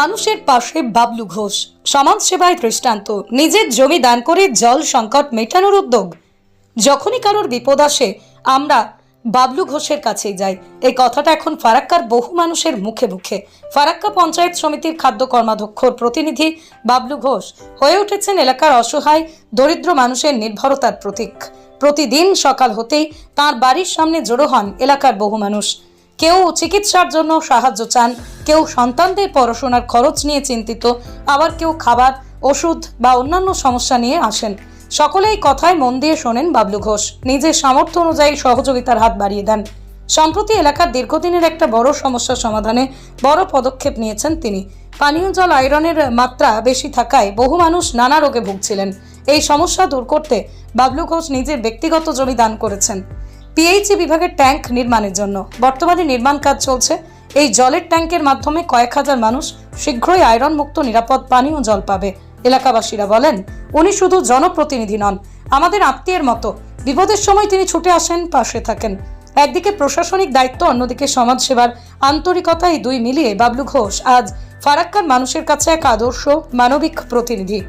মানুষের পাশে বাবলু ঘোষ। সমাজ সেবায় দৃষ্টান্ত। নিজের জমি দান করে জল সংকট মেটানোর উদ্যোগ। যখনই কারোর বিপদ আসে, আমরা বাবলু ঘোষের কাছেই যাই। এই কথাটা এখন ফারাক্কার বহু মানুষের মুখে মুখে। ফারাক্কা পঞ্চায়েত সমিতির খাদ্য কর্মাধ্যক্ষর প্রতিনিধি বাবলু ঘোষ। হয়ে উঠেছেন এলাকার অসহায়, দরিদ্র মানুষের নির্ভরতার প্রতীক। প্রতিদিন সকাল হতেই তার বাড়ির সামনে জড়ো হন এলাকার বহু মানুষ। কেউ চিকিৎসার জন্য সাহায্য চান, কেউ সন্তানদের পড়াশোনার খরচ নিয়ে চিন্তিত, আবার কেউ খাবার, ওষুধ বা অন্যান্য সমস্যা নিয়ে আসেন। সকলেই কথায় মন দিয়ে শোনেন বাবলু ঘোষ। নিজের সামর্থ্য অনুযায়ী সহযোগিতার হাত বাড়িয়ে দেন। সম্প্রতি এলাকার দীর্ঘদিনের একটা বড় সমস্যা সমাধানে বড় পদক্ষেপ নিয়েছেন তিনি। পানীয় জল আয়রনের মাত্রা বেশি থাকায় বহু মানুষ নানা রোগে ভুগছিলেন। এই সমস্যা দূর করতে বাবলু ঘোষ নিজের ব্যক্তিগত জমি দান করেছেন। পিএইচই বিভাগের ট্যাঙ্ক নির্মাণের জন্য। বর্তমানে নির্মাণ কাজ চলছে। এই জলের ট্যাঙ্কের মাধ্যমে কয়েক হাজার মানুষ শীঘ্রই আয়রন মুক্ত নিরাপদ পানীয় জল পাবে। এলাকাবাসীরা বলেন, উনি শুধু জনপ্রতিনিধি নন, আমাদের আত্মীয়ের মতো। বিপদের সময় তিনি ছুটে আসেন, পাশে থাকেন। একদিকে প্রশাসনিক দায়িত্ব, অন্যদিকে সমাজসেবার আন্তরিকতা এই দুই মিলিয়ে বাবলু ঘোষ। আজ ফারাক্কার মানুষের কাছে এক আদর্শ, মানবিক প্রতিনিধি।